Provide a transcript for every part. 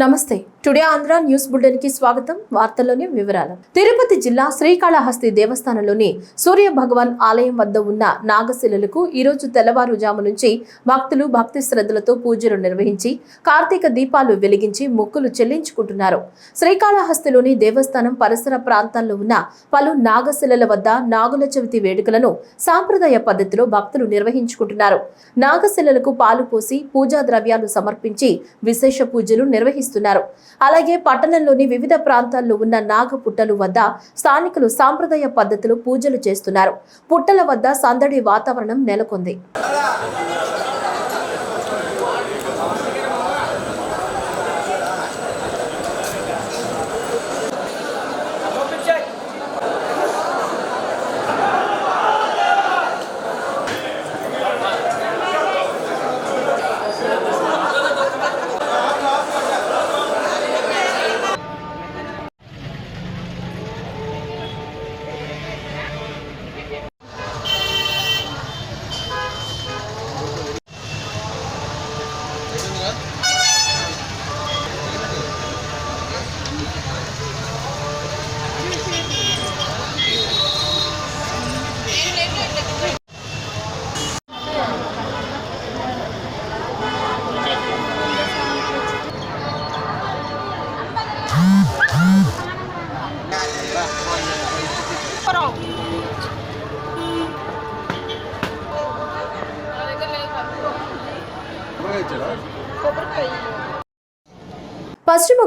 నమస్తే. Today Andhra news బులెటిన్కి స్వాగతం. వార్తల్లోని వివరాలు. తిరుపతి జిల్లా శ్రీకాళహస్తి దేవస్థానంలోని సూర్య భగవాన్ ఆలయం వద్ద ఉన్న నాగశిలలకు ఈ రోజు తెల్లవారుజాము నుంచి భక్తులు భక్తి శ్రద్ధలతో పూజలు నిర్వహించి కార్తీక దీపాలు వెలిగించి మొక్కులు చెల్లించుకుంటున్నారు. శ్రీకాళహస్తిలోని దేవస్థానం పరిసర ప్రాంతాల్లో ఉన్న పలు నాగశిలల వద్ద నాగుల చవితి వేడుకలను సాంప్రదాయ పద్ధతిలో భక్తులు నిర్వహించుకుంటున్నారు. నాగశిలలకు పాలు పోసి పూజా ద్రవ్యాలు సమర్పించి విశేష పూజలు నిర్వహిస్తున్నారు అలాగే పట్టణంలోని వివిధ ప్రాంతాల్లో ఉన్న నాగ పుట్టలు వద్ద స్థానికులు సాంప్రదాయ పద్ధతిలో పూజలు చేస్తున్నారు. పుట్టల వద్ద సందడి వాతావరణం నెలకొంది.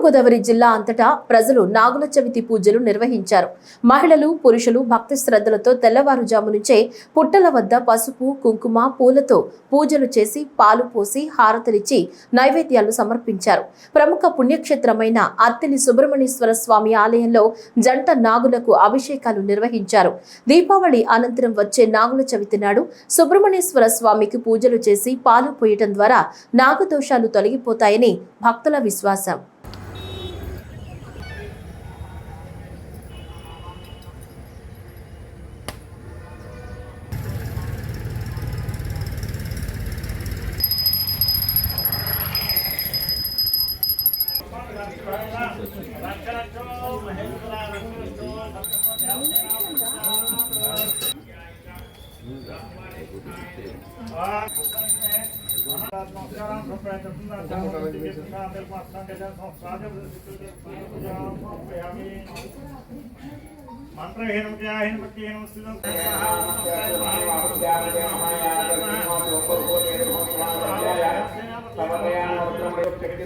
తూర్పుగోదావరి గోదావరి జిల్లా అంతటా ప్రజలు నాగుల చవితి పూజలు నిర్వహించారు. మహిళలు పురుషులు భక్తి శ్రద్ధలతో తెల్లవారుజాము నుంచే పుట్టల వద్ద పసుపు కుంకుమ పూలతో పూజలు చేసి పాలు పోసి హారతలిచ్చి నైవేద్యాలు సమర్పించారు. ప్రముఖ పుణ్యక్షేత్రమైన అత్తిలి సుబ్రహ్మణ్యేశ్వర స్వామి ఆలయంలో జంట నాగులకు అభిషేకాలు నిర్వహించారు. దీపావళి అనంతరం వచ్చే నాగుల చవితి నాడు సుబ్రహ్మణ్యేశ్వర స్వామికి పూజలు చేసి పాలు పోయటం ద్వారా నాగదోషాలు తొలగిపోతాయని భక్తుల విశ్వాసం.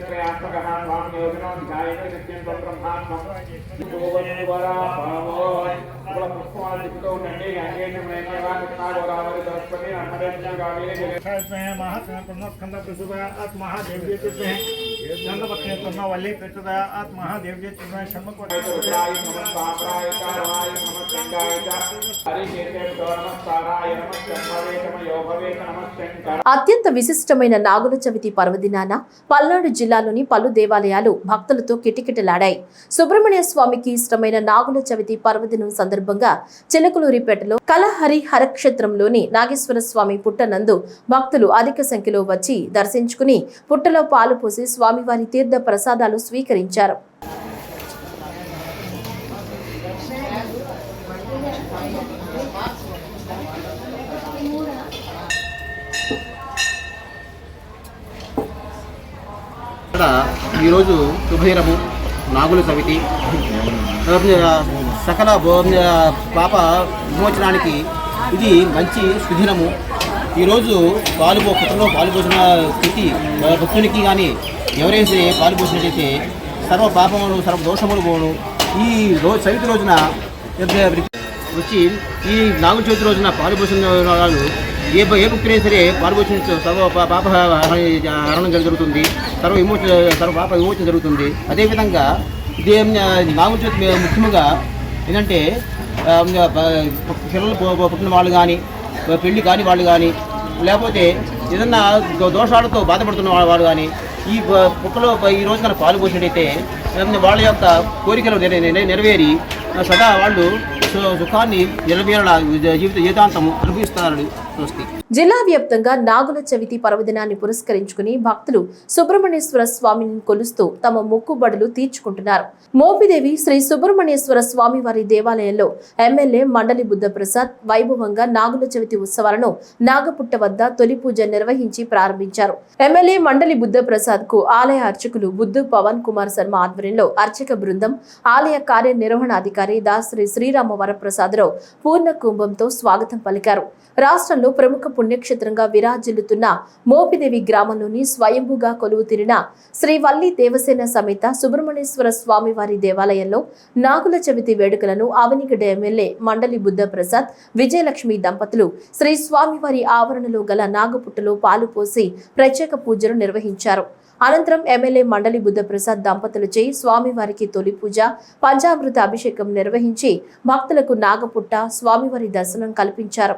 त्रयात्मकः त्वां योगिनो ध्यायते नित्यं మహాదేవ్య షణ్ముఖ అత్యంత విశిష్టమైన నాగుల చవితి పర్వదినాన పల్నాడు జిల్లాలోని పలు దేవాలయాలు భక్తులతో కిటకిటలాడాయి. సుబ్రహ్మణ్య స్వామికి ఇష్టమైన నాగుల చవితి పర్వదినం సందర్భంగా చిలకలూరిపేటలో కలహరి హరక్షేత్రంలోని నాగేశ్వర స్వామి పుట్టనందు భక్తులు అధిక సంఖ్యలో వచ్చి దర్శించుకుని పుట్టలో పాలు పోసి స్వామివారి తీర్థ ప్రసాదాలు స్వీకరించారు. ఈరోజు శుభైరము నాగుల సమితి. సకల భో- పాప విమోచనానికి ఇది మంచి సుదినము. ఈరోజు పాలు పో- పాలుపోసిన స్థితి భక్తునికి కానీ ఎవరైతే సరే సర్వ పాపములు సర్వ దోషములు పోను. ఈ రోజు చవితి రోజున వచ్చి ఈ నాగు చవితి రోజున పాలుపోసిన వాళ్ళు ఏ ఏ భక్తులైనా సరే పాలుపోసిన సర్వ పా- పాప హరణం జరుగుతుంది. సర్వ విమోచన సర్వ పాప విమోచన జరుగుతుంది. అదేవిధంగా ఇది నాగు చవితి ముఖ్యంగా ఏంటంటే పిల్లలు పుట్టిన వాళ్ళు కానీ పెళ్ళి కాని వాళ్ళు కానీ లేకపోతే ఏదన్నా దో- దోషాలతో బాధపడుతున్న వాళ్ళు కానీ ఈ కుక్కలో పుట్టలో ఈ రోజు కనుక పాలు పోసినట్టయితే వాళ్ళ యొక్క కోరికలు నెరవేరి సదా వాళ్ళు సుఖాన్ని నిలబేరలా జీవిత జీతాంతం అనుభవిస్తారు జిల్లా వ్యాప్తంగా నాగుల చవితి పర్వదినాన్ని పురస్కరించుకుని భక్తులు సుబ్రహ్మణ్యేశ్వర స్వామిని కొలుస్తూ తమ మొక్కుబడులు తీర్చుకుంటున్నారు. మోపిదేవి శ్రీ సుబ్రహ్మణ్యేశ్వర స్వామి వారి దేవాలయంలో ఎమ్మెల్యే మండలి బుద్ధప్రసాద్ వైభవంగా నాగుల చవితి ఉత్సవాలను నాగపుట్ట వద్ద తొలి పూజ నిర్వహించి ప్రారంభించారు. ఎమ్మెల్యే మండలి బుద్ధప్రసాద్కు ఆలయ అర్చకులు బుద్ధు పవన్ కుమార్ శర్మ ఆధ్వర్యంలో అర్చక బృందం ఆలయ కార్యనిర్వహణాధికారి దాశ్రీ శ్రీరామ వరప్రసాదరావు పూర్ణ కుంభంతో స్వాగతం పలికారు. రాష్ట్రంలో ప్రముఖ పుణ్యక్షేత్రంగా విరాజిల్లుతున్న మోపిదేవి గ్రామంలోని స్వయంభుగా కొలువు తీరిన శ్రీ వల్లి దేవసేన సమేత సుబ్రహ్మణ్యేశ్వర స్వామివారి దేవాలయంలో నాగుల చవితి వేడుకలను ఆవనిగడ్డ ఎమ్మెల్యే మండలి బుద్ధప్రసాద్ విజయలక్ష్మి దంపతులు శ్రీ స్వామివారి ఆవరణలో గల నాగపుట్టలో పాలు పోసి ప్రత్యేక పూజలు నిర్వహించారు. అనంతరం ఎమ్మెల్యే మండలి బుద్ధప్రసాద్ చేయి స్వామివారికి తొలి పూజ పంచామృత అభిషేకం నిర్వహించి భక్తులకు నాగపుట్ట స్వామివారి దర్శనం కల్పించారు.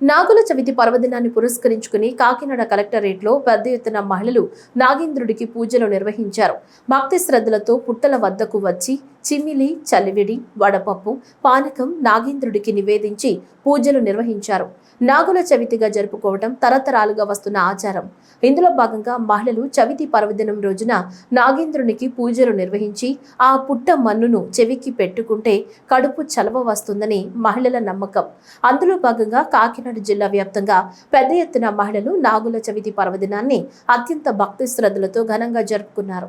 నాగుల చవితి పర్వదినాన్ని పురస్కరించుకుని కాకినాడ కలెక్టరేట్లో పెద్ద ఎత్తున మహిళలు నాగేంద్రుడికి పూజలు నిర్వహించారు. భక్తి శ్రద్ధలతో పుట్టల వద్దకు వచ్చి చిమ్మిలి చలివిడి వడపప్పు పానకం నాగేంద్రుడికి నివేదించి పూజలు నిర్వహించారు. నాగుల చవితిగా జరుపుకోవడం తరతరాలుగా వస్తున్న ఆచారం. ఇందులో భాగంగా మహిళలు చవితి పర్వదినం రోజున నాగేంద్రునికి పూజలు నిర్వహించి ఆ పుట్ట మన్నును చెవికి పెట్టుకుంటే కడుపు చలవ వస్తుందని మహిళల నమ్మకం. అందులో భాగంగా కాకినాడ జిల్లా వ్యాప్తంగా పెద్ద ఎత్తున మహిళలు నాగుల చవితి పర్వదినాన్ని అత్యంత భక్తి శ్రద్ధలతో ఘనంగా జరుపుకున్నారు.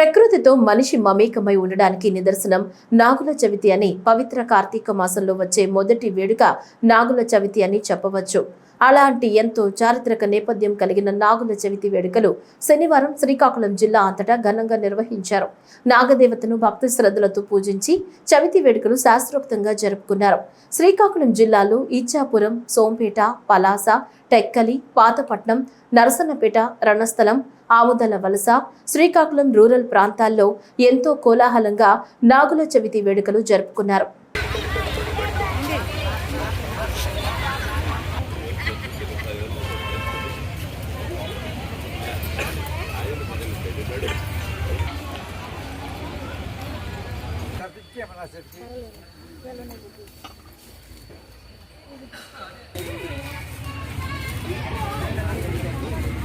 ప్రకృతితో మనిషి మమేకమై ఉండడానికి నిదర్శనం నాగుల చవితి అని పవిత్ర కార్తీక మాసంలో వచ్చే మొదటి వేడుక నాగుల చవితి అని చెప్పవచ్చు. అలాంటి ఎంతో చారిత్రక నేపథ్యం కలిగిన నాగుల చవితి వేడుకలు శనివారం శ్రీకాకుళం జిల్లా అంతటా ఘనంగా నిర్వహించారు. నాగదేవతను భక్తి శ్రద్ధలతో పూజించి చవితి వేడుకలు శాస్త్రోక్తంగా జరుపుకున్నారు. శ్రీకాకుళం జిల్లాలో ఇచ్చాపురం సోంపేట పలాస టెక్కలి పాతపట్నం నరసన్నపేట రణస్థలం ఆముదల వలస శ్రీకాకుళం రూరల్ ప్రాంతాల్లో ఎంతో కోలాహలంగా నాగుల చవితి వేడుకలు జరుపుకున్నారు.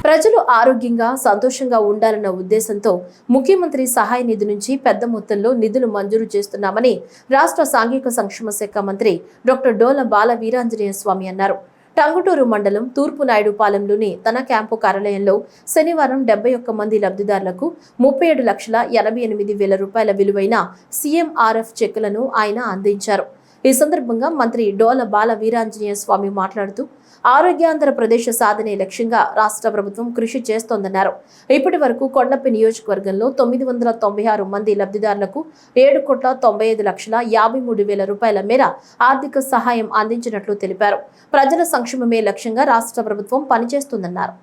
ప్రజలు ఆరోగ్యంగా సంతోషంగా ఉండాలన్న ఉద్దేశంతో ముఖ్యమంత్రి సహాయ నిధి నుంచి పెద్ద మొత్తంలో నిధులు మంజూరు చేస్తున్నామని రాష్ట్ర సాంఘిక సంక్షేమ శాఖ మంత్రి డాక్టర్ డోల బాల వీరాంజనేయ స్వామి అన్నారు. టంగుటూరు మండలం తూర్పు నాయుడుపాలెంలోని తన క్యాంపు కార్యాలయంలో శనివారం డెబ్బై ఒక్క మంది లబ్ధిదారులకు ముప్పై ఏడు లక్షల ఎనభై ఎనిమిది వేల రూపాయల విలువైన సీఎంఆర్ఎఫ్ చెక్కులను ఆయన అందించారు. ఈ సందర్భంగా మంత్రి డోల బాల వీరాంజనేయ స్వామి మాట్లాడుతూ ఆరోగ్యాంధ్రప్రదేశ్ సాధనే లక్ష్యంగా రాష్ట్ర ప్రభుత్వం కృషి చేస్తోందన్నారు. ఇప్పటి వరకు కొండపి నియోజకవర్గంలో తొమ్మిది వందల తొంభై ఆరు మంది లబ్ధిదారులకు ఏడు కోట్ల తొంభై ఐదు లక్షల యాభై మూడు వేల రూపాయల మేర ఆర్థిక సహాయం అందించినట్లు తెలిపారు. ప్రజల సంక్షేమమే లక్ష్యంగా రాష్ట్ర ప్రభుత్వం పనిచేస్తుందన్నారు.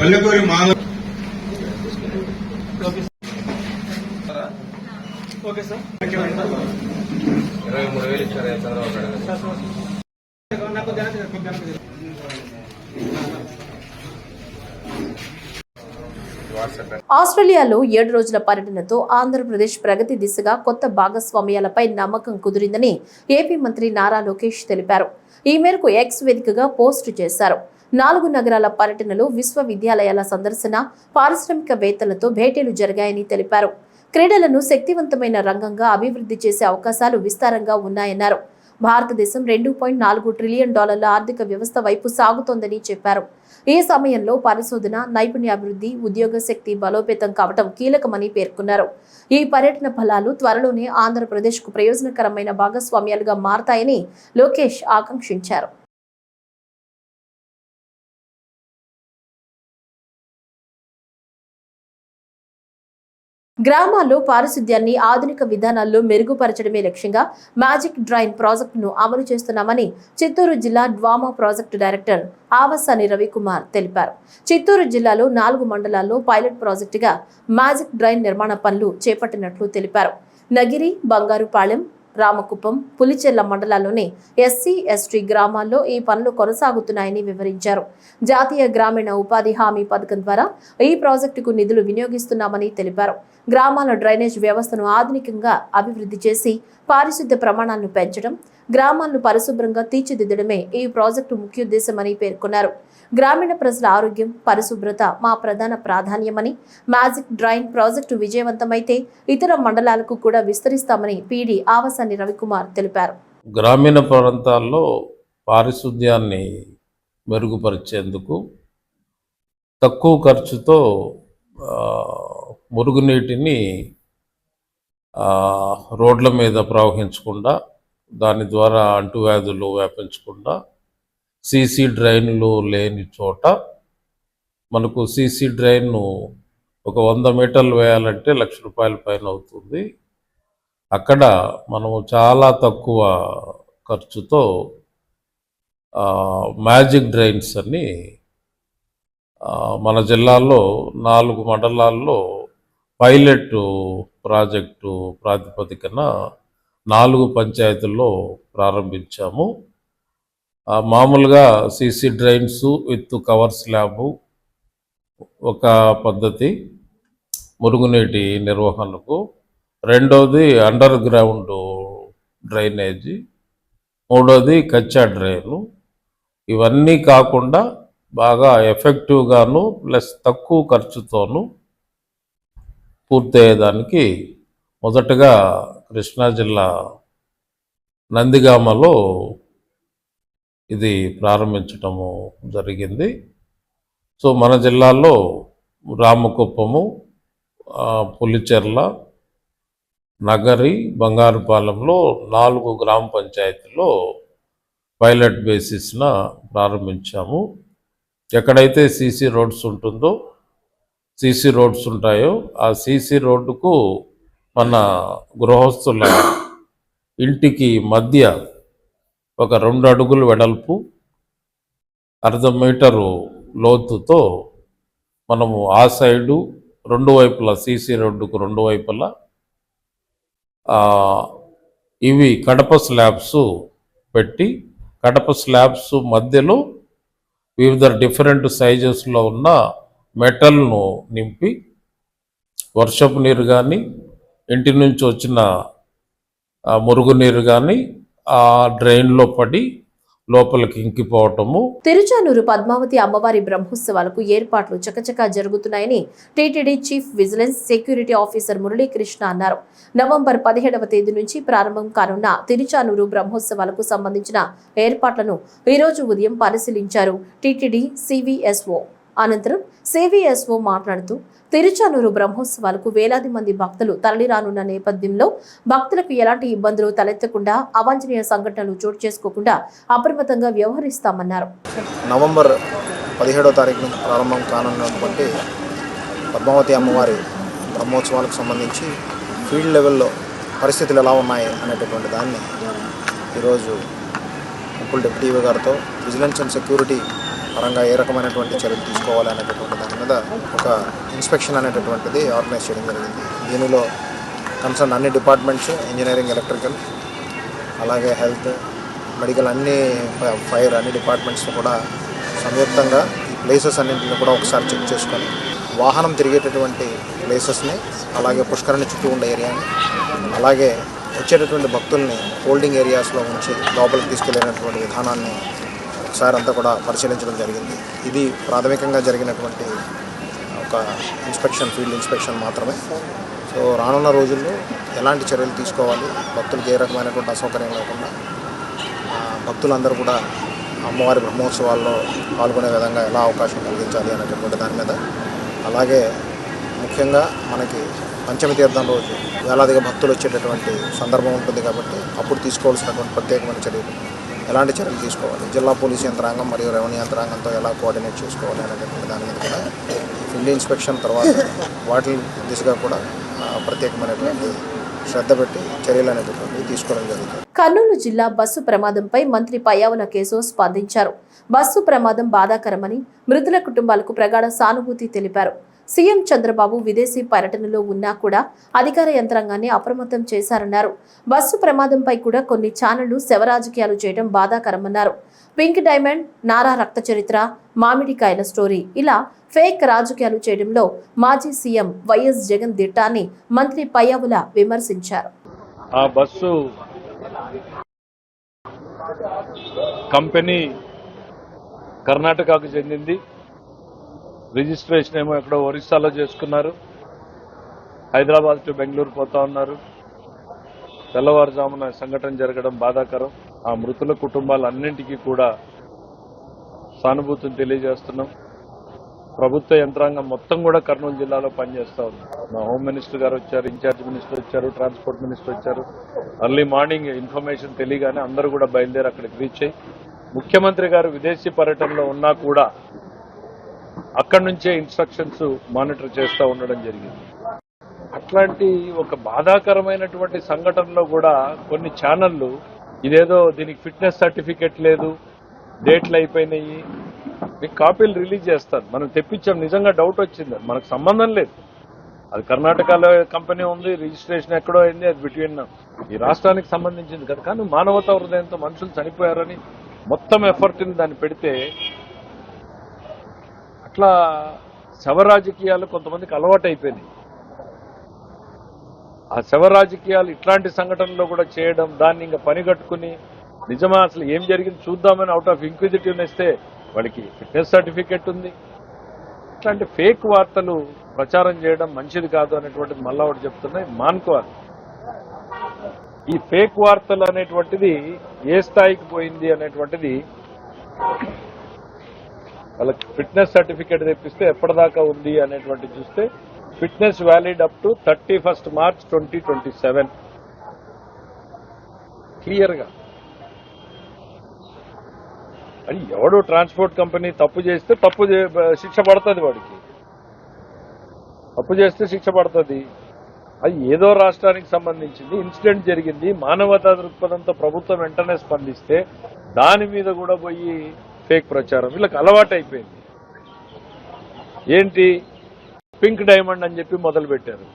వల్లకూరి మాధవ్ ఇరవై మూడు వేలు ఇచ్చారు చంద్రబాబు నాయుడు ఆస్ట్రేలియాలో ఏడు రోజుల పర్యటనతో ఆంధ్రప్రదేశ్ ప్రగతి దిశగా కొత్త భాగస్వామ్యాలపై నమ్మకం కుదిరిందని ఏపీ మంత్రి నారా లోకేష్ తెలిపారు. ఈ మేరకు ఎక్స్ వేదికగా పోస్టు చేశారు. నాలుగు నగరాల పర్యటనలో విశ్వవిద్యాలయాల సందర్శన పారిశ్రామికవేత్తలతో భేటీలు జరిగాయని తెలిపారు. క్రీడలను శక్తివంతమైన రంగంగా అభివృద్ధి చేసే అవకాశాలు విస్తారంగా ఉన్నాయన్నారు. భారతదేశం రెండు పాయింట్ నాలుగు ట్రిలియన్ డాలర్ల ఆర్థిక వ్యవస్థ వైపు సాగుతోందని చెప్పారు. ఈ సమయంలో పరిశోధన నైపుణ్యాభివృద్ధి ఉద్యోగ శక్తి బలోపేతం కావడం కీలకమని పేర్కొన్నారు. ఈ పర్యటన ఫలాలు త్వరలోనే ఆంధ్రప్రదేశ్కు ప్రయోజనకరమైన భాగస్వామ్యాలుగా మారతాయని లోకేష్ ఆకాంక్షించారు. గ్రామాల్లో పారిశుద్ధ్యాన్ని ఆధునిక విధానాల్లో మెరుగుపరచడమే లక్ష్యంగా మ్యాజిక్ డ్రైన్ ప్రాజెక్టును అమలు చేస్తున్నామని చిత్తూరు జిల్లా DWAMA project director Avasani Ravikumar తెలిపారు. చిత్తూరు జిల్లాలో నాలుగు మండలాల్లో పైలట్ ప్రాజెక్టుగా మ్యాజిక్ డ్రైన్ నిర్మాణ పనులు చేపట్టినట్లు తెలిపారు. నగిరి బంగారుపాలెం రామకుప్పం పులిచెర్ల మండలాల్లోని ఎస్సీ ఎస్టీ గ్రామాల్లో ఈ పనులు కొనసాగుతున్నాయని వివరించారు. జాతీయ గ్రామీణ ఉపాధి హామీ పథకం ద్వారా ఈ ప్రాజెక్టుకు నిధులు వినియోగిస్తున్నామని తెలిపారు. గ్రామాల డ్రైనేజ్ వ్యవస్థను ఆధునికంగా అభివృద్ధి చేసి పారిశుద్ధ్య ప్రమాణాలను పెంచడం గ్రామాలను పరిశుభ్రంగా తీర్చిదిద్దడమే ఈ ప్రాజెక్టు ముఖ్యోద్దేశమని పేర్కొన్నారు. గ్రామీణ ప్రజల ఆరోగ్యం పరిశుభ్రత మా ప్రధాన ప్రాధాన్యమని మ్యాజిక్ డ్రాయింగ్ ప్రాజెక్టు విజయవంతమైతే ఇతర మండలాలకు కూడా విస్తరిస్తామని పీడీ ఆవసాని రవికుమార్ తెలిపారు. గ్రామీణ ప్రాంతాల్లో పారిశుద్ధ్యాన్ని మెరుగుపరిచేందుకు తక్కువ ఖర్చుతో మురుగునీటిని రోడ్ల మీద ప్రవహించకుండా దాని ద్వారా అంటువ్యాధులు వ్యాపించకుండా సీసీ డ్రైన్లు లేని చోట మనకు సీసీ డ్రైన్ను ఒక వంద మీటర్లు వేయాలంటే లక్ష రూపాయల పైన అవుతుంది. అక్కడ మనము చాలా తక్కువ ఖర్చుతో మ్యాజిక్ డ్రైన్స్ అని మన జిల్లాలో నాలుగు మండలాల్లో పైలట్ ప్రాజెక్టు ప్రాతిపదికన నాలుగు పంచాయతీల్లో ప్రారంభించాము. మామూలుగా CC drains with cover slab ఒక పద్ధతి మురుగునీటి నిర్వహణకు. రెండవది అండర్ గ్రౌండ్ డ్రైనేజీ. మూడోది కచ్చా డ్రైను. ఇవన్నీ కాకుండా బాగా ఎఫెక్టివ్గాను ప్లస్ తక్కువ ఖర్చుతోనూ పూర్తయ్యేదానికి మొదటగా కృష్ణా జిల్లా నందిగామలో ఇది ప్రారంభించటము జరిగింది. సో మన జిల్లాలో రామకుప్పము పులిచెర్ల నగరి బంగారుపాలెంలో నాలుగు గ్రామ పంచాయతీలో పైలట్ బేసిస్న ప్రారంభించాము. ఎక్కడైతే సీసీ రోడ్స్ ఉంటుందో సీసీ రోడ్స్ ఉంటాయో ఆ సీసీ రోడ్డుకు మన గృహస్థుల ఇంటికి మధ్య ఒక రెండు అడుగులు వెడల్పు అర్ధ మీటరు లోతుతో మనము ఆ సైడు రెండు వైపులా సీసీ రోడ్డుకు రెండు వైపులా ఇవి కడప స్లాబ్స్ పెట్టి కడప స్లాబ్స్ మధ్యలో వివిధ డిఫరెంట్ సైజెస్లో ఉన్న మెటల్ను నింపి వర్షపు నీరు కానీ ఇంటి నుంచి వచ్చిన మురుగునీరు కానీ ఆ డ్రైన్లో పడి లోపలికి ఇంకిపోవటము. తిరుచానూరు పద్మావతి అమ్మవారి బ్రహ్మోత్సవాలకు ఏర్పాట్లు చకచకా జరుగుతున్నాయని TTD chief vigilance security officer Muralikrishna అన్నారు. నవంబర్ పదిహేడవ తేదీ నుంచి ప్రారంభం కానున్న తిరుచానూరు బ్రహ్మోత్సవాలకు సంబంధించిన ఏర్పాట్లను ఈరోజు ఉదయం పరిశీలించారు టీటీడీ సివిఎస్ఓ. అనంతరం సివిఎస్ఓ మాట్లాడుతూ తిరుచానూరు బ్రహ్మోత్సవాలకు వేలాది మంది భక్తులు తరలిరానున్న నేపథ్యంలో భక్తులకు ఎలాంటి ఇబ్బందులు తలెత్తకుండా అవాంఛనీయ సంఘటనలు చోటు చేసుకోకుండా అప్రమత్తంగా వ్యవహరిస్తామన్నారు. నవంబర్ పదిహేడో తారీఖు నుంచి ప్రారంభం కానున్నటువంటి పద్మావతి అమ్మవారి బ్రహ్మోత్సవాలకు సంబంధించి ఫీల్డ్ లెవెల్లో పరిస్థితులు ఎలా ఉన్నాయి అనేటటువంటి దాన్ని ఈరోజు ముప్పుల డిప్యూటీ గారితో విజిలెన్స్ అండ్ సెక్యూరిటీ పరంగా ఏ రకమైనటువంటి చర్యలు తీసుకోవాలి అనేటటువంటి దాని మీద ఒక ఇన్స్పెక్షన్ అనేటటువంటిది ఆర్గనైజ్ చేయడం జరిగింది. దీనిలో కన్సర్న్ అన్ని డిపార్ట్మెంట్స్ ఇంజనీరింగ్ ఎలక్ట్రికల్ అలాగే హెల్త్ మెడికల్ అన్ని ఫైర్ అన్ని డిపార్ట్మెంట్స్ కూడా సంయుక్తంగా ఈ ప్లేసెస్ అన్నింటిని కూడా ఒకసారి చెక్ చేసుకొని వాహనం తిరిగేటటువంటి ప్లేసెస్ని అలాగే పుష్కరణ చుట్టూ ఉండే ఏరియాని అలాగే వచ్చేటటువంటి భక్తుల్ని హోల్డింగ్ ఏరియాస్లో ఉంచి లోపలికి తీసుకెళ్ళినటువంటి విధానాన్ని ఒకసారి అంతా కూడా పరిశీలించడం జరిగింది. ఇది ప్రాథమికంగా జరిగినటువంటి ఒక ఇన్స్పెక్షన్ ఫీల్డ్ ఇన్స్పెక్షన్ మాత్రమే. సో రానున్న రోజుల్లో ఎలాంటి చర్యలు తీసుకోవాలి? భక్తులకు ఏ రకమైనటువంటి అసౌకర్యం లేకుండా భక్తులందరూ కూడా అమ్మవారి బ్రహ్మోత్సవాల్లో పాల్గొనే విధంగా ఎలా అవకాశం కలిగించాలి అనేటటువంటి దాని మీద. అలాగే ముఖ్యంగా మనకి పంచమి తీర్థం రోజు వేలాదిగా భక్తులు వచ్చేటటువంటి సందర్భం ఉంటుంది కాబట్టి అప్పుడు తీసుకోవాల్సినటువంటి ప్రత్యేకమైన చర్యలు. ఎలాంటి చర్యలు తీసుకోవాలి? జిల్లా పోలీసు యంత్రాంగం మరియు రెవెన్యూ యంత్రాంగంతో ఎలా కోఆర్డినేట్ చేసుకోవాలి అనేటటువంటి దాని మీద కూడా ఫీల్డ్ ఇన్స్పెక్షన్ తర్వాత వాటి దిశగా కూడా ప్రత్యేకమైనటువంటి శ్రద్ధ పెట్టి చర్యలు అనేటటువంటివి తీసుకోవడం జరుగుతుంది. కర్నూలు జిల్లా బస్సు ప్రమాదంపై మంత్రి పయ్యావుల కేశవ స్పందించారు. బస్సు ప్రమాదం బాధాకరమని మృతుల కుటుంబాలకు ప్రగాఢ సానుభూతి తెలిపారు. సీఎం చంద్రబాబు విదేశీ పర్యటనలో ఉన్నా కూడా అధికార యంత్రాంగాన్ని అప్రమత్తం చేశారన్నారు. బస్సు ప్రమాదంపై కూడా కొన్ని ఛానళ్ళు శవరాజకీయాలు చేయడం బాధాకరమన్నారు. పింక్ డైమండ్ నారా రక్త చరిత్ర మామిడికాయల స్టోరీ ఇలా ఫేక్ రాజకీయాలు చేయడంలో మాజీ సీఎం వైఎస్ జగన్ దిట్టాన్ని మంత్రి పయ్యావుల విమర్శించారు. ఆ బస్సు కంపెనీ కర్ణాటకకు చెందింది. రిజిస్ట్రేషన్ ఏమో ఎక్కడో ఒరిస్సాలో చేసుకున్నారు. హైదరాబాద్ టు బెంగళూరు పోతా ఉన్నారు. తెల్లవారుజామున సంఘటన జరగడం బాధాకరం. ఆ మృతుల కుటుంబాలన్నింటికీ కూడా సానుభూతిని తెలియజేస్తున్నాం. ప్రభుత్వ యంత్రాంగం మొత్తం కూడా కర్నూలు జిల్లాలో పనిచేస్తా ఉంది. మా హోమ్ మినిస్టర్ గారు వచ్చారు ఇన్ఛార్జ్ మినిస్టర్ వచ్చారు ట్రాన్స్పోర్ట్ మినిస్టర్ వచ్చారు. అర్లీ మార్నింగ్ ఇన్ఫర్మేషన్ తెలియగానే అందరూ కూడా బయలుదేరి అక్కడికి రీచ్ అయ్యి ముఖ్యమంత్రి గారు విదేశీ పర్యటనలో ఉన్నా కూడా అక్కడి నుంచే ఇన్స్ట్రక్షన్స్ మానిటర్ చేస్తూ ఉండడం జరిగింది. అట్లాంటి ఒక బాధాకరమైనటువంటి సంఘటనలో కూడా కొన్ని ఛానళ్ళు ఇదేదో దీనికి ఫిట్నెస్ సర్టిఫికెట్ లేదు డేట్లు అయిపోయినాయి మీకు కాపీలు రిలీజ్ చేస్తారు. మనం తెప్పించాం నిజంగా డౌట్ వచ్చింది. మనకు సంబంధం లేదు. అది కర్ణాటకలో కంపెనీ ఉంది రిజిస్ట్రేషన్ ఎక్కడో అయింది అది బిట్వీన్ ఈ రాష్ట్రానికి సంబంధించింది కదా. కానీ మానవతా హృదయంతో మనుషులు చనిపోయారని మొత్తం ఎఫర్ట్ని దాన్ని పెడితే అట్లా శవ రాజకీయాలు కొంతమందికి అలవాటు ఆ శవ రాజకీయాలు ఇట్లాంటి సంఘటనలో కూడా చేయడం దాన్ని ఇంకా పనిగట్టుకుని నిజమా అసలు ఏం జరిగింది చూద్దామని అవుట్ ఆఫ్ ఇంక్విజిటివ్నెస్ ఇస్తే వాడికి ఫిట్నెస్ సర్టిఫికెట్ ఉంది. ఇట్లాంటి ఫేక్ వార్తలు ప్రచారం చేయడం మంచిది కాదు అనేటువంటిది మళ్ళా ఒకటి చెప్తున్నాయి మానుకోవాలి ఈ ఫేక్ వార్తలు అనేటువంటిది ఏ స్థాయికి పోయింది అనేటువంటిది వాళ్ళకి ఫిట్నెస్ సర్టిఫికేట్ తెప్పిస్తే ఎప్పటిదాకా ఉంది అనేటువంటి చూస్తే fitness valid up to thirty first March twenty twenty seven. క్లియర్గా. అది ఎవడు ట్రాన్స్పోర్ట్ కంపెనీ తప్పు చేస్తే తప్పు శిక్ష పడుతుంది వాడికి. తప్పు చేస్తే శిక్ష పడుతుంది. అది ఏదో రాష్ట్రానికి సంబంధించింది ఇన్సిడెంట్ జరిగింది మానవతా దృక్పథంతో ప్రభుత్వం వెంటనే స్పందిస్తే దాని మీద కూడా పోయి ఫేక్ ప్రచారం. వీళ్ళకి అలవాటు అయిపోయింది ఏంటి? పింక్ డైమండ్ అని చెప్పి మొదలుపెట్టారు.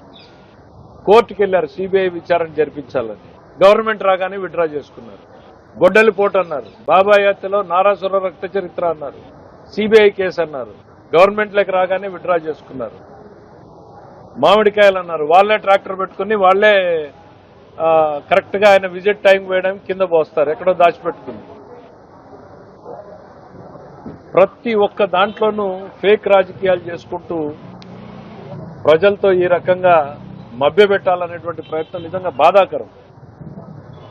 కోర్టుకు కోర్టుకి సిబిఐ విచారణ జరిపించాలని. గవర్నమెంట్ రాగానే విత్డ్రా చేసుకున్నారు. గొడ్డలి పోటు అన్నారు. బాబాయాత్యలో నారాసుర రక్త చరిత్ర అన్నారు. సిబిఐ కేసు అన్నారు. గవర్నమెంట్లోకి రాగానే విత్డ్రా చేసుకున్నారు. మామిడికాయలు అన్నారు. వాళ్ళే ట్రాక్టర్ పెట్టుకుని వాళ్ళే కరెక్ట్గా కరెక్ట్గా ఆయన విజిట్ టైం వేయడం కింద పోస్తారు. ఎక్కడో దాచిపెట్టుకుని. ప్రతి ఒక్క దాంట్లోనూ ఫేక్ రాజకీయాలు చేసుకుంటూ ప్రజలతో ఈ రకంగా మభ్యపెట్టాలనేటువంటి ప్రయత్నం నిజంగా బాధాకరం.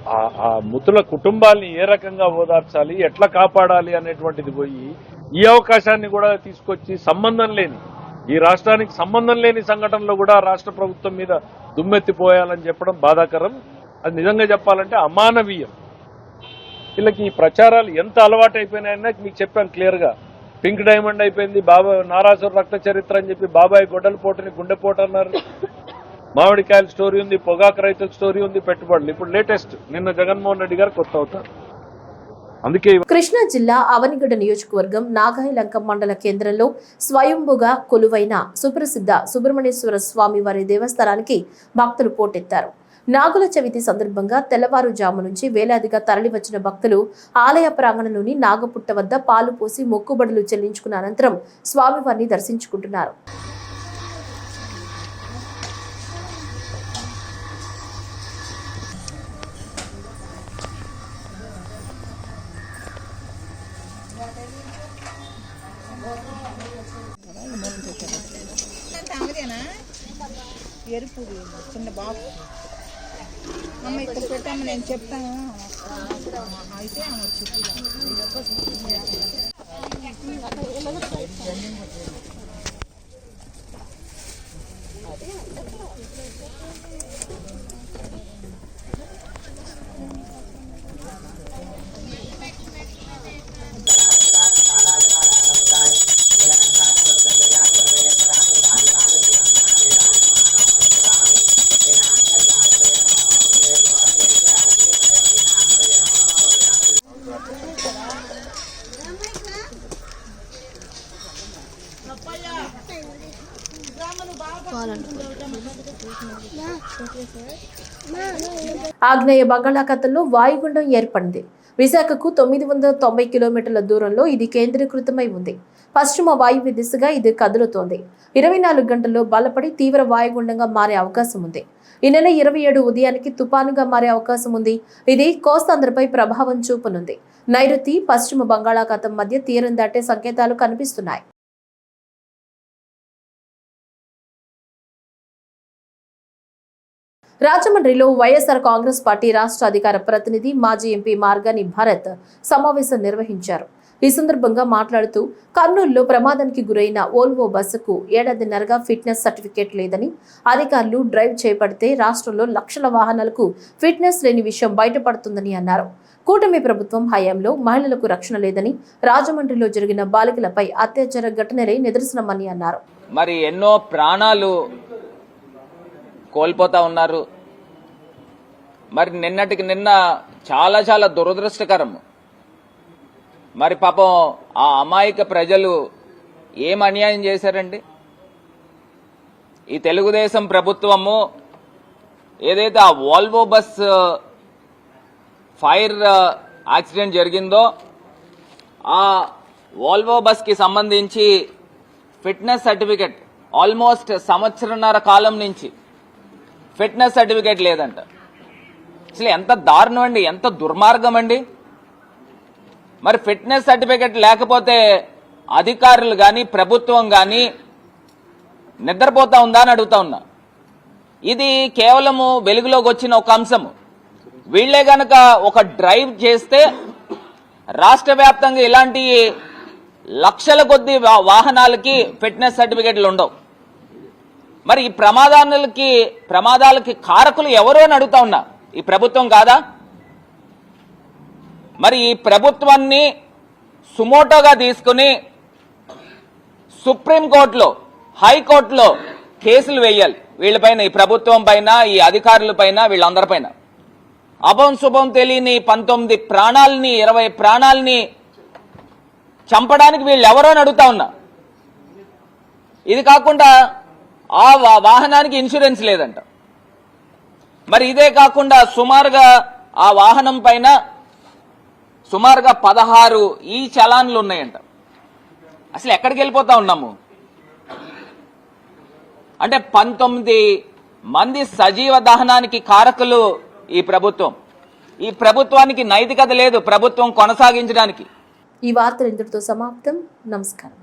ఆ- మృతుల కుటుంబాల్ని ఏ రకంగా ఓదార్చాలి ఎట్లా కాపాడాలి అనేటువంటిది పోయి ఈ అవకాశాన్ని కూడా తీసుకొచ్చి సంబంధం లేని ఈ రాష్ట్రానికి సంబంధం లేని సంఘటనలో కూడా రాష్ట్ర ప్రభుత్వం మీద దుమ్మెత్తిపోయాలని చెప్పడం బాధాకరం. అది నిజంగా చెప్పాలంటే అమానవీయం. వీళ్ళకి ఈ ప్రచారాలు ఎంత అలవాటు అయిపోయినాయన్నా మీకు చెప్పాను క్లియర్గా. పింక్ డైమండ్ అయిపోయింది బాబాయ్ నారాసుర రక్త చరిత్ర అని చెప్పి బాబాయ్ గొడ్డల పోటుని గుండెపోటు అన్నారు. మామిడికాయల స్టోరీ ఉంది పొగాకు రైతుల స్టోరీ ఉంది పెట్టుబడులు. ఇప్పుడు లేటెస్ట్ నిన్న జగన్మోహన్ రెడ్డి గారు కొత్త అవుతారు. అందుకే కృష్ణా జిల్లా అవనిగడ్డ నియోజకవర్గం నాగాయలంక మండల కేంద్రంలో స్వయంభుగా కొలువైన సుప్రసిద్ధ సుబ్రహ్మణ్యేశ్వర స్వామి వారి దేవస్థానానికి భక్తులు పోటెత్తారు. నాగుల చవితి సందర్భంగా తెల్లవారుజాము నుంచి వేలాదిగా తరలివచ్చిన భక్తులు ఆలయ ప్రాంగణంలోని నాగపుట్ట వద్ద పాలు పోసి మొక్కుబడులు చెల్లించుకున్న అనంతరం స్వామివారిని దర్శించుకుంటున్నారు. ఎరుపు చిన్న బాబు అమ్మ ఇక్కడ పెట్టాము నేను చెప్తాను. అయితే ఆమె ఆగ్నేయ బంగాళాఖాతంలో వాయుగుండం ఏర్పడింది. విశాఖకు తొమ్మిది వందల తొంభై కిలోమీటర్ల దూరంలో ఇది కేంద్రీకృతమై ఉంది. పశ్చిమ వాయువ్య దిశగా ఇది కదులుతోంది. ఇరవై నాలుగు గంటల్లో బలపడి తీవ్ర వాయుగుండంగా మారే అవకాశం ఉంది. ఈ నెల ఇరవై ఏడు ఉదయానికి తుపానుగా మారే అవకాశం ఉంది. ఇది కోస్తాంధ్రపై ప్రభావం చూపనుంది. నైరుతి పశ్చిమ బంగాళాఖాతం మధ్య తీరం దాటే సంకేతాలు కనిపిస్తున్నాయి. రాజమండ్రిలో వైఎస్ఆర్ కాంగ్రెస్ పార్టీ రాష్ట్ర అధికార ప్రతినిధి మాజీ ఎంపీ మార్గాని భరత్ సమావేశం నిర్వహించారు. ఈ సందర్భంగా మాట్లాడుతూ కర్నూలులో ప్రమాదానికి గురైన ఓల్వో బస్సుకు ఏడాదిన్నరగా ఫిట్నెస్ సర్టిఫికేట్ లేదని అధికారులు డ్రైవ్ చేపడితే రాష్ట్రంలో లక్షల వాహనాలకు ఫిట్నెస్ లేని విషయం బయటపడుతుందని అన్నారు. కూటమి ప్రభుత్వం హయాంలో మహిళలకు రక్షణ లేదని రాజమండ్రిలో జరిగిన బాలికలపై అత్యాచార ఘటనలే నిదర్శనమని అన్నారు. మరి ఎన్నో ప్రాణాలు కోల్పోతా ఉన్నారు. మరి నిన్నటికి నిన్న చాలా చాలా దురదృష్టకరం. మరి పాపం ఆ అమాయక ప్రజలు ఏం అన్యాయం చేశారండి? ఈ తెలుగుదేశం ప్రభుత్వము ఏదైతే ఆ వాల్వో బస్ ఫైర్ యాక్సిడెంట్ జరిగిందో ఆ వాల్వో బస్కి సంబంధించి ఫిట్నెస్ సర్టిఫికెట్ ఆల్మోస్ట్ సంవత్సరన్నర కాలం నుంచి ఫిట్నెస్ సర్టిఫికేట్ లేదంట. అసలు ఎంత దారుణం అండి ఎంత దుర్మార్గం అండి మరి ఫిట్నెస్ సర్టిఫికేట్ లేకపోతే అధికారులు కానీ ప్రభుత్వం కానీ నిద్రపోతా ఉందా అని అడుగుతా ఉన్నా. ఇది కేవలము వెలుగులోకి వచ్చిన ఒక అంశము. వీళ్ళే గనక ఒక డ్రైవ్ చేస్తే రాష్ట్ర వ్యాప్తంగా ఇలాంటి లక్షల కొద్ది వా- వాహనాలకి ఫిట్నెస్ సర్టిఫికేట్లు ఉండవు. మరి ఈ ప్రమాదాలకి ప్రమాదాలకి కారకులు ఎవరు అని అడుగుతా ఉన్నా. ఈ ప్రభుత్వం కాదా? మరి ఈ ప్రభుత్వాన్ని సుమోటోగా తీసుకుని సుప్రీంకోర్టులో హైకోర్టులో కేసులు వేయాలి. వీళ్ళపైన ఈ ప్రభుత్వం పైన ఈ అధికారుల పైన వీళ్ళందరిపైన అభం శుభం తెలియని పంతొమ్మిది ప్రాణాలని ఇరవై ప్రాణాలని చంపడానికి వీళ్ళు ఎవరో అని అడుగుతా ఉన్నా. ఇది కాకుండా ఆ వా- వాహనానికి ఇన్సూరెన్స్ లేదంట. మరి ఇదే కాకుండా సుమారుగా ఆ వాహనం పైన సుమారుగా పదహారు ఈ చలాన్లు ఉన్నాయంట. అసలు ఎక్కడికి వెళ్ళిపోతా ఉన్నాము? అంటే పంతొమ్మిది మంది సజీవ దహనానికి కారకులు ఈ ప్రభుత్వం. ఈ ప్రభుత్వానికి నైతికత లేదు ప్రభుత్వం కొనసాగించడానికి. ఈ వార్తలు ఇంతటితో సమాప్తం. నమస్కారం.